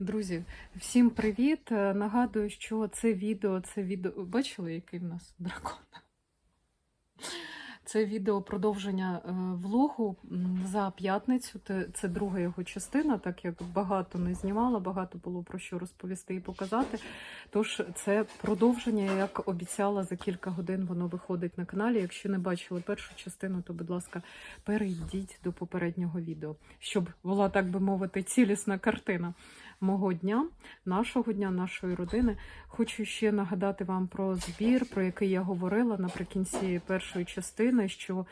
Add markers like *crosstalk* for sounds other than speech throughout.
Друзі, всім привіт! Е, Нагадую, що це відео, це відео. Бачили, який в нас дракон? Це відео продовження е, влогу за п'ятницю. Це друга його частина, так як багато не знімала, багато було про що розповісти і показати. Тож це продовження, як обіцяла, за кілька годин воно виходить на каналі. Якщо не бачили першу частину, то, будь ласка, перейдіть до попереднього відео, щоб була, так би мовити, цілісна картина мого дня, нашого дня, нашої родини. Хочу ще нагадати вам про збір, про який я говорила наприкінці першої частини, що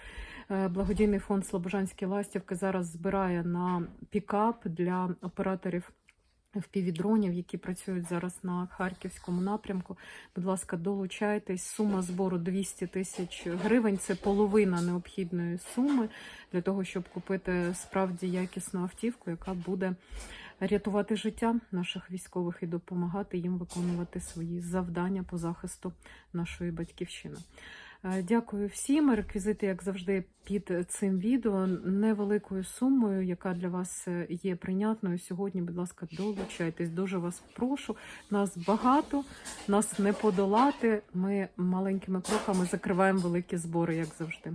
е, благодійний фонд Слобожанські ластівки зараз збирає на пікап для операторів. Впівдронів, які працюють зараз на харківському напрямку. Будь ласка, долучайтесь. Сума збору 200 тисяч гривень. Це половина необхідної суми для того, щоб купити справді якісну автівку, яка буде рятувати життя наших військових і допомагати їм виконувати свої завдання по захисту нашої батьківщини. Е, Дякую всім. Реквізити, як завжди, під цим відео невеликою сумою, яка для вас е, є прийнятною. Сьогодні, будь ласка, долучайтесь. Дуже вас прошу. Нас багато, нас не подолати. Ми маленькими кроками закриваємо великі збори, як завжди.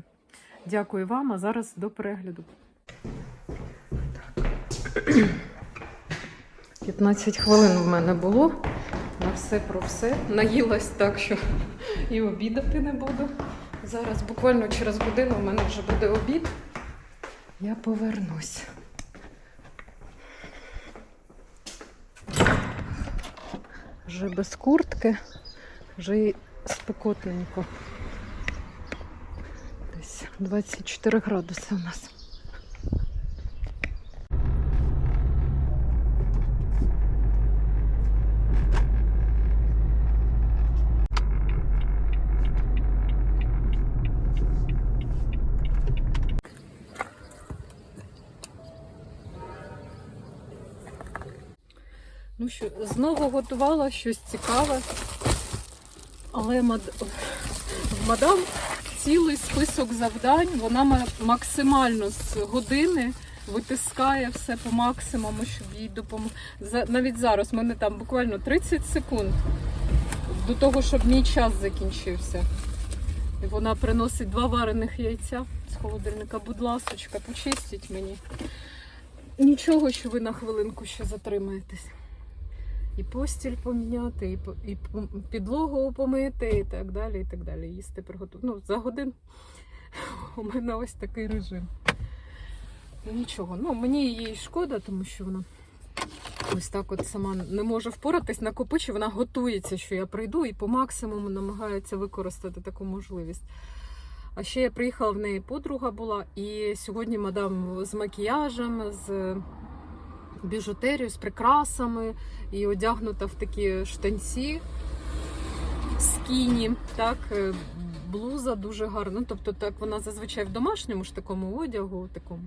Дякую вам. А зараз до перегляду. 15 хвилин в мене було. На все про все. Наїлась так, що і обідати не буду. Зараз буквально через годину в мене вже буде обід. Я повернусь. Вже без куртки, вже і спекотненько. Десь 24 градуси у нас. Ну що, знову готувала щось цікаве, але мад... мадам цілий список завдань. Вона максимально з години витискає все по максимуму, щоб їй допомогти. Навіть зараз в мене там буквально 30 секунд до того, щоб мій час закінчився. І вона приносить два варених яйця з холодильника. Будь ласочка, почистіть мені. Нічого, що ви на хвилинку ще затримаєтесь. І постіль поміняти, і, і підлогу помити, і так далі, і так далі. Їсти приготувати. Ну, за годин *laughs* у мене ось такий режим. Ну, Нічого. Ну, мені її шкода, тому що вона ось так от сама не може впоратись, накопичує, вона готується, що я прийду, і по максимуму намагається використати таку можливість. А ще я приїхала в неї подруга була, і сьогодні мадам з макіяжем, з біжутерією, з прикрасами, і одягнута в такі штанці скіні, так, е, блуза дуже гарна. Ну, Тобто, так вона зазвичай в домашньому ж такому одягу, такому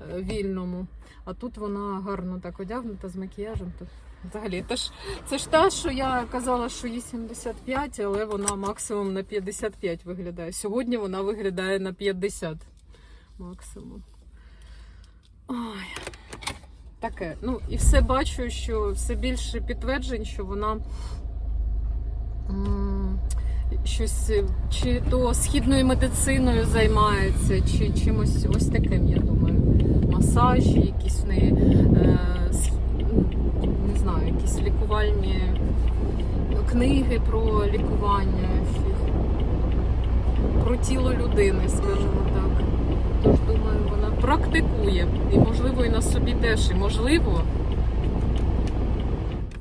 е, вільному. А тут вона гарно так одягнута з макіяжем. Тут взагалі це ж, це ж та, що я казала, що їй 75, але вона максимум на 55 виглядає. Сьогодні вона виглядає на 50 максимум. Ой. Таке. Ну, і все бачу, що все більше підтверджень, що вона м, щось е, чи то східною медициною займається, чи чимось ось таким, я думаю. Масажі, якісь в неї, е, не знаю, якісь лікувальні книги про лікування, про тіло людини, скажімо так. Тож думаю, вона практикує. І можливо і на собі теж. І можливо,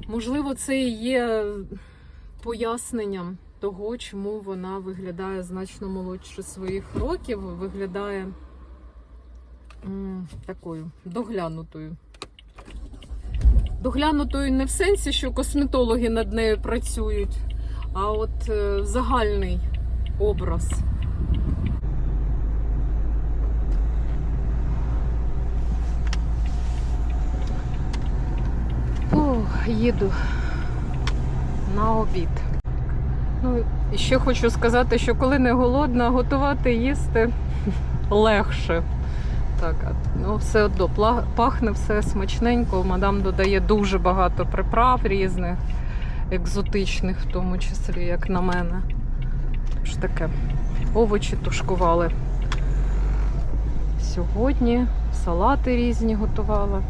можливо, це і є поясненням того, чому вона виглядає значно молодше своїх років, виглядає м, такою доглянутою. Доглянутою не в сенсі, що косметологи над нею працюють, а от е, загальний образ. Їду на обід. Ну, і ще хочу сказати, що коли не голодна, готувати їсти легше. Так, ну все одно пахне все смачненько. Мадам додає дуже багато приправ різних, екзотичних, в тому числі, як на мене. Ж таке. Овочі тушкували. Сьогодні салати різні готувала.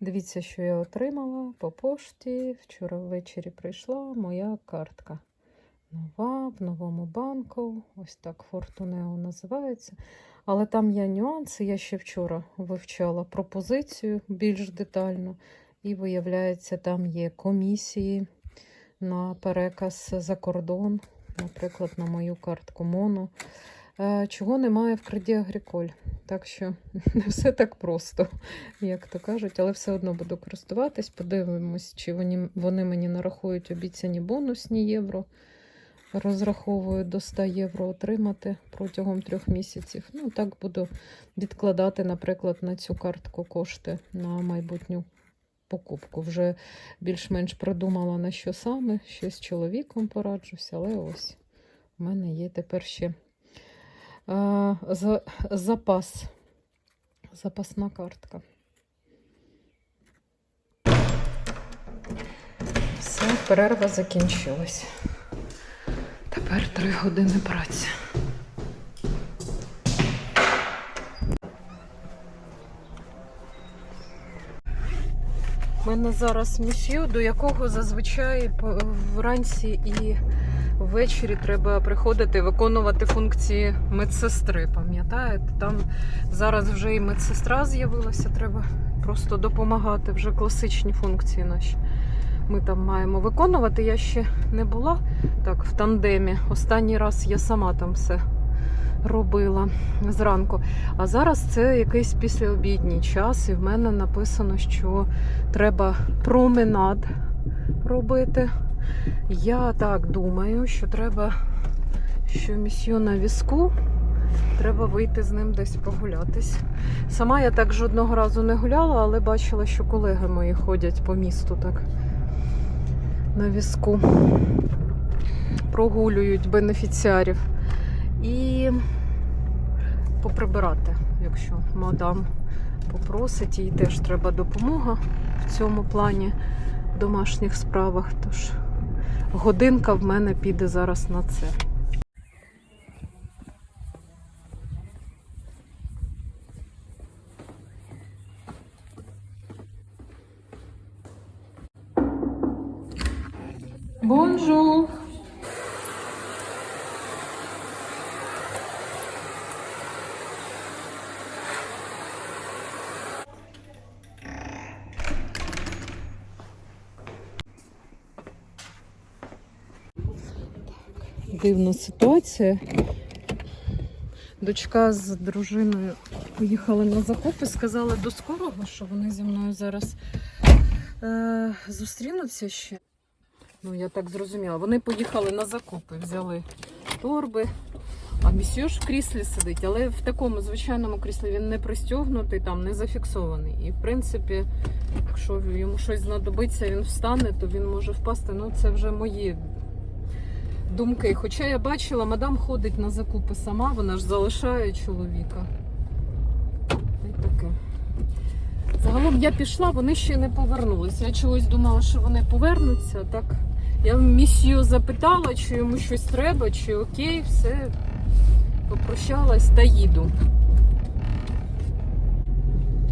Дивіться, що я отримала по пошті. Вчора ввечері прийшла моя картка. Нова в новому банку. Ось так Фортунео називається. Але там є нюанси. Я ще вчора вивчала пропозицію більш детально. І виявляється, там є комісії на переказ за кордон, наприклад, на мою картку Моно. Е, Чого немає в Креді Агріколь. Так що *laughs* не все так просто, як то кажуть, але все одно буду користуватись. Подивимось, чи вони, вони мені нарахують обіцяні бонусні євро. Розраховую до 100 євро отримати протягом трьох місяців. Ну, так буду відкладати, наприклад, на цю картку кошти на майбутню покупку. Вже більш-менш продумала на що саме, ще з чоловіком пораджуся, але ось у мене є тепер ще а, за, запас. Запасна картка. Все, перерва закінчилась. Тепер три години праці. У мене зараз місію, до якого зазвичай вранці і ввечері треба приходити виконувати функції медсестри. Пам'ятаєте? Там зараз вже і медсестра з'явилася, треба просто допомагати вже класичні функції наші. Ми там маємо виконувати. Я ще не була так в тандемі. Останній раз я сама там все робила зранку. А зараз це якийсь післяобідній час, і в мене написано, що треба променад робити. Я так думаю, що треба, що місію на візку. Треба вийти з ним десь прогулятись. Сама я так жодного разу не гуляла, але бачила, що колеги мої ходять по місту так на візку. Прогулюють бенефіціарів. І поприбирати, якщо мадам попросить, їй теж треба допомога в цьому плані в домашніх справах. Тож годинка в мене піде зараз на це. Бонжур! Дивна ситуація. Дочка з дружиною поїхали на закупи, сказали до скорого, що вони зі мною зараз е, зустрінуться ще. Ну, я так зрозуміла. Вони поїхали на закупи, взяли торби. А місьо в кріслі сидить, але в такому звичайному кріслі він не пристягнутий, там не зафіксований. І в принципі, якщо йому щось знадобиться, він встане, то він може впасти. Ну, це вже мої думки. Хоча я бачила, мадам ходить на закупи сама, вона ж залишає чоловіка. І таке. Загалом я пішла, вони ще не повернулися. Я чогось думала, що вони повернуться. Так я місію запитала, чи йому щось треба, чи окей, все. Попрощалась та їду.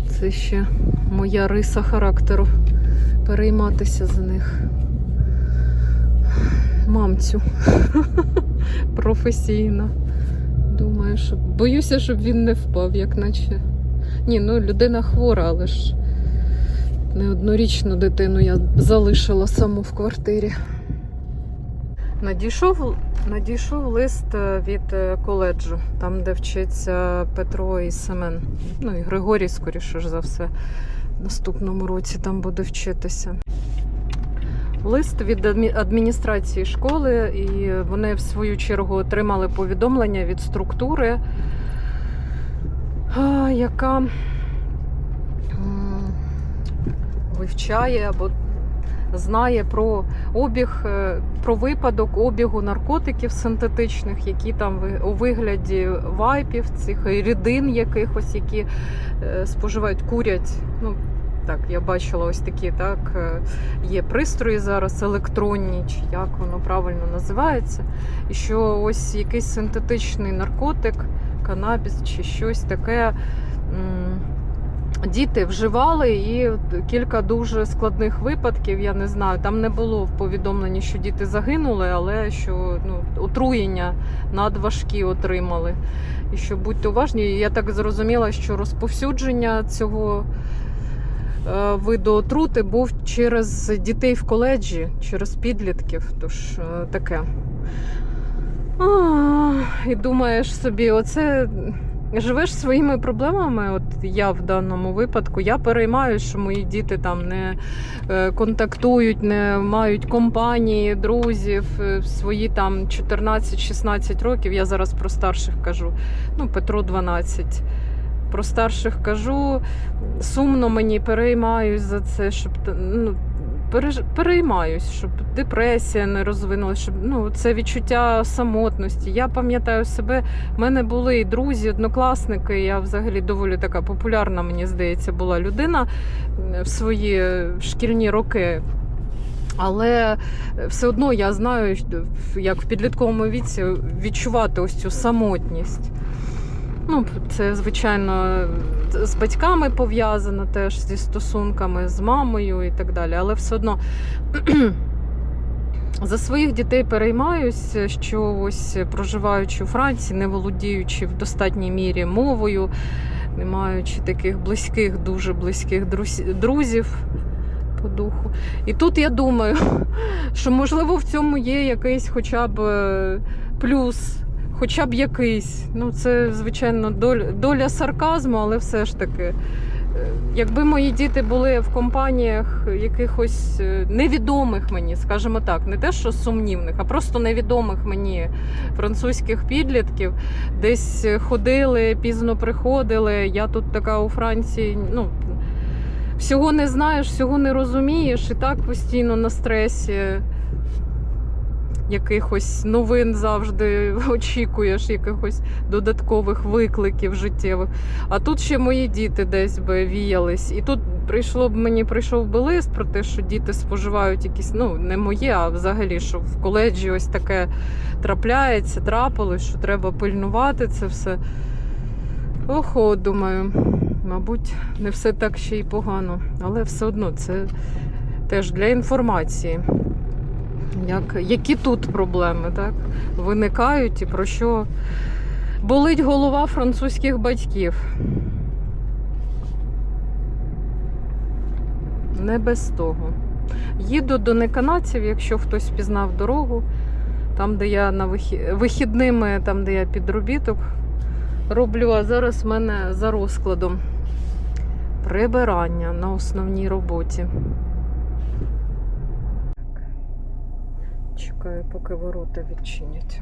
Це ще моя риса характеру перейматися за них. Мамцю *laughs* професійно. Думаю, що боюся, щоб він не впав, як наче. Ні, ну людина хвора, але ж неоднорічну дитину я залишила саму в квартирі. Надійшов, надійшов лист е, від е, коледжу, там, де вчиться Петро і Семен. Ну і Григорій, скоріше за все, в наступному році там буде вчитися. Лист від адміністрації школи, і вони в свою чергу отримали повідомлення від структури, яка вивчає або знає про обіг, е, про випадок обігу наркотиків синтетичних, які там у вигляді вайпів, цих рідин якихось, які е, споживають, курять. Ну, так, я бачила ось такі, так, е, є пристрої зараз електронні, чи як воно правильно називається. І що ось якийсь синтетичний наркотик, канабіс чи щось таке. Діти вживали і кілька дуже складних випадків. Я не знаю. Там не було в повідомленні, що діти загинули, але що ну, отруєння надважкі отримали. І що будьте уважні. Я так зрозуміла, що розповсюдження цього виду отрути був через дітей в коледжі, через підлітків. Тож е, таке. А, і думаєш собі, оце живеш своїми проблемами. От я в даному випадку, я переймаюсь, що мої діти там не е, контактують, не мають компанії, друзів, е, свої там 14-16 років. Я зараз про старших кажу. Ну, Петру 12. Про старших кажу, сумно мені переймаюсь за це, щоб ну, переймаюсь, щоб депресія не розвинулася, щоб ну, це відчуття самотності. Я пам'ятаю себе, в мене були і друзі, однокласники. Я взагалі доволі така популярна, мені здається, була людина е, в свої е, шкільні роки. Але все одно я знаю, як в підлітковому віці відчувати ось цю самотність. Ну, це, звичайно, з батьками пов'язано теж зі стосунками з мамою і так далі. Але все одно *clears throat* за своїх дітей переймаюсь, що ось проживаючи у Франції, не володіючи в достатній мірі мовою, не маючи таких близьких, дуже близьких друзів по духу. І тут я думаю, *laughs* що можливо в цьому є якийсь хоча б е, плюс. Хоча б якийсь. Ну, це, звичайно, доля, доля сарказму, але все ж таки. Е, Якби мої діти були в компаніях якихось е, невідомих мені, скажімо так, не те, що сумнівних, а просто невідомих мені французьких підлітків, десь ходили, пізно приходили. Я тут така у Франції, ну. Всього не знаєш, всього не розумієш, і так постійно на стресі якихось новин завжди *laughs* очікуєш, якихось додаткових викликів життєвих. А тут ще мої діти десь би віялись. І тут прийшло б мені прийшов би лист про те, що діти споживають якісь, ну не моє, а взагалі, що в коледжі ось таке трапляється, трапилось, що треба пильнувати це все. Охо, думаю, мабуть, не все так ще й погано, але все одно це теж для інформації. Як, які тут проблеми так, виникають і про що болить голова французьких батьків. Не без того. Їду до неканадців, якщо хтось пізнав дорогу, там, де я на вихі... вихідними, там, де я підробіток роблю, а зараз в мене за розкладом прибирання на основній роботі. Чекаю, поки ворота відчинять.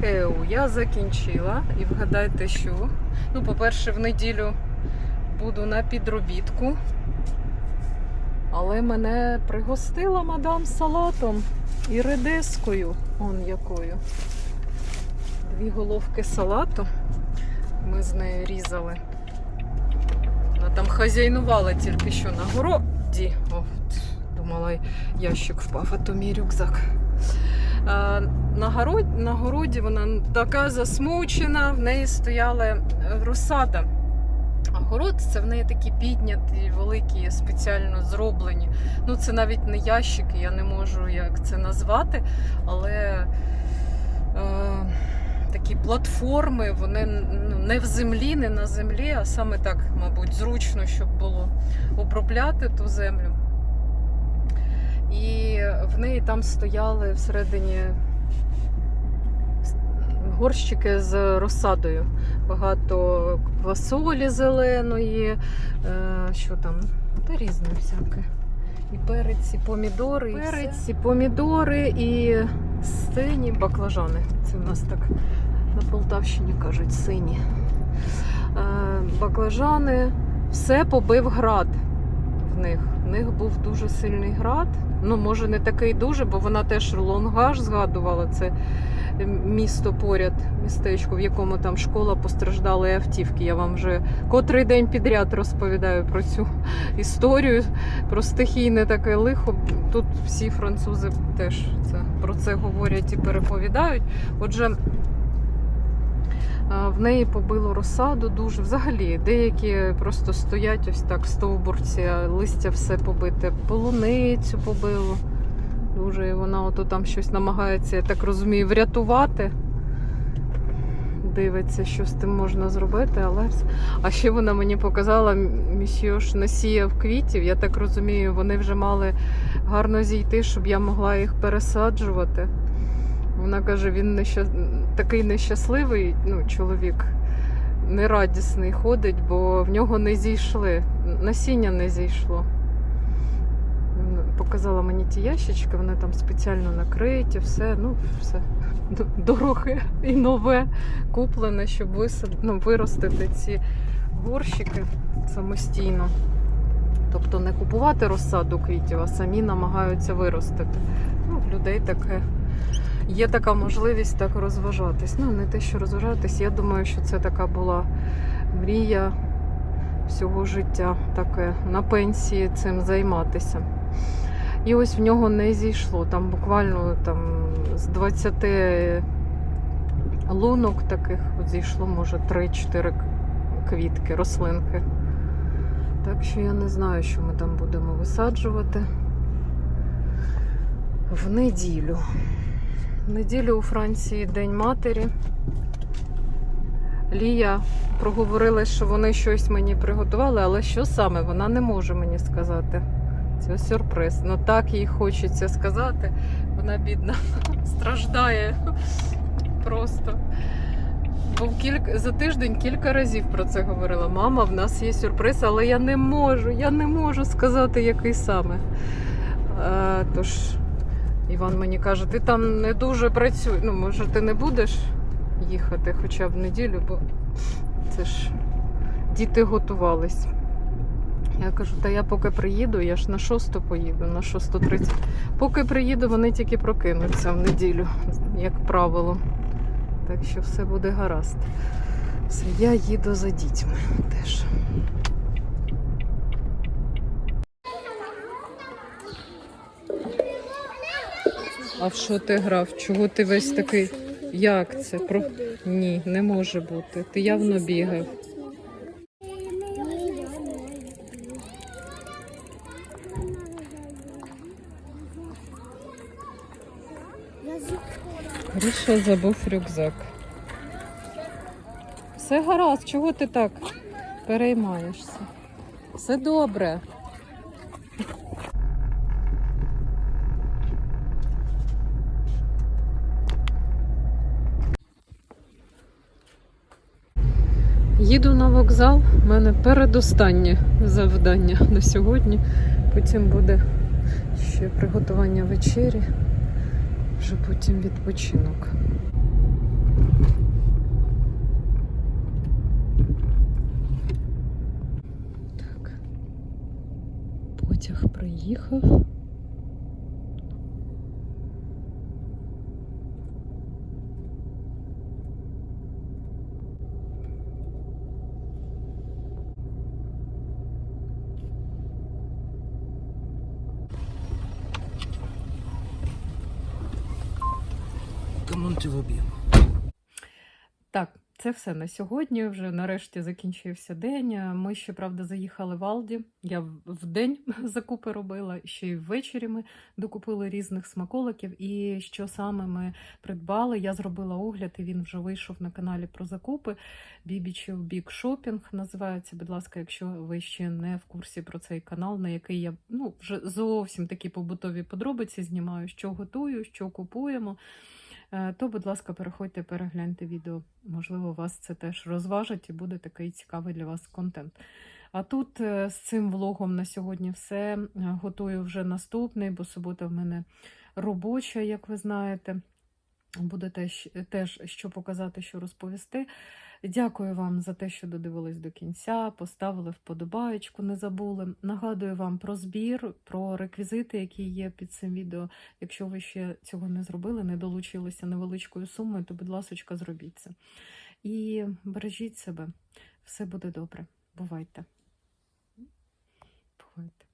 Хе-хеу, я закінчила і вгадайте, що. Ну, по-перше, в неділю буду на підробітку. Але мене пригостила мадам салатом і редискою. Он якою. Дві головки салату. Ми з нею різали. Вона там хазяйнувала тільки що на городі. О, думала, ящик впав, а то мій рюкзак. А, на, город, на городі вона така засмучена, в неї стояли е, розсада. А город це в неї такі підняті, великі, спеціально зроблені. Ну, це навіть не ящики, я не можу як це назвати, але е, такі платформи, вони ну, не в землі, не на землі, а саме так, мабуть, зручно, щоб було обробляти ту землю. І в неї там стояли всередині горщики з розсадою. Багато квасолі зеленої, е, що там, та різне всяке. І перець, і помідори. І перець, і помідори, і сині баклажани. Це в нас так на Полтавщині кажуть сині. Е, баклажани, все побив град в них. В них був дуже сильний град. Ну, може, не такий дуже, бо вона теж Лонгаш згадувала. Це місто поряд, містечко, в якому там школа постраждали автівки. Я вам вже котрий день підряд розповідаю про цю історію, про стихійне таке лихо. Тут всі французи теж це, про це говорять і переповідають. Отже, в неї побило розсаду дуже. Взагалі, деякі просто стоять ось так, стовбурці, листя все побите. Полуницю побило. Дуже і вона ото там щось намагається, я так розумію, врятувати. Дивиться, що з тим можна зробити, але а ще вона мені показала, місьош насіяв квітів. Я так розумію, вони вже мали гарно зійти, щоб я могла їх пересаджувати. Вона каже, він неща... такий нещасливий, ну, чоловік нерадісний ходить, бо в нього не зійшли, насіння не зійшло. Показала мені ті ящички, вони там спеціально накриті, все, ну, все дороге і нове куплене, щоб висад... ну, виростити ці горщики самостійно. Тобто не купувати розсаду квітів, а самі намагаються виростити. Ну, людей таке є така можливість так розважатись. Ну, не те, що розважатись, я думаю, що це така була мрія всього життя, таке на пенсії цим займатися. І ось в нього не зійшло. Там буквально там, з 20 лунок таких зійшло, може, 3-4 квітки, рослинки. Так що я не знаю, що ми там будемо висаджувати в неділю. Неділю у Франції День матері. Лія проговорила, що вони щось мені приготували, але що саме вона не може мені сказати. Це сюрприз. Ну так їй хочеться сказати. Вона бідна *laughs* страждає *laughs* просто. Бо кілька, за тиждень кілька разів про це говорила. Мама, в нас є сюрприз, але я не можу, я не можу сказати, який саме. А, тож Іван мені каже, ти там не дуже працюй. Ну, може, ти не будеш їхати хоча б в неділю, бо це ж діти готувались. Я кажу, та я поки приїду, я ж на 6 поїду, на 6.30. Поки приїду, вони тільки прокинуться в неділю, як правило. Так що все буде гаразд. Все, я їду за дітьми теж. А в що ти грав? Чого ти весь такий? Як це? Про... Ні, не може бути. Ти явно бігав. Гріша забув рюкзак. Все гаразд, чого ти так переймаєшся? Все добре. Їду на вокзал. У мене передостаннє завдання на сьогодні. Потім буде ще приготування вечері, вже потім відпочинок. Так. Потяг приїхав. Tu vas Так, це все на сьогодні. Вже нарешті закінчився день. Ми ще, правда, заїхали в Алді. Я в- в день *laughs* закупи робила, ще й ввечері ми докупили різних смаколиків. І що саме ми придбали, я зробила огляд, і він вже вийшов на каналі про закупи. Бібічів Бік Шопінг називається. Будь ласка, якщо ви ще не в курсі про цей канал, на який я ну, вже зовсім такі побутові подробиці знімаю, що готую, що купуємо. Е, то, будь ласка, переходьте, перегляньте відео. Можливо, вас це теж розважить і буде такий цікавий для вас контент. А тут е, з цим влогом на сьогодні все. Е, Готую вже наступний, бо субота в мене робоча, як ви знаєте. Буде теж, що показати, що розповісти. Дякую вам за те, що додивились до кінця, поставили вподобаєчку, не забули. Нагадую вам про збір, про реквізити, які є під цим відео. Якщо ви ще цього не зробили, не долучилися невеличкою сумою, то, будь ласка, зробіть це. І бережіть себе, все буде добре. Бувайте. Бувайте.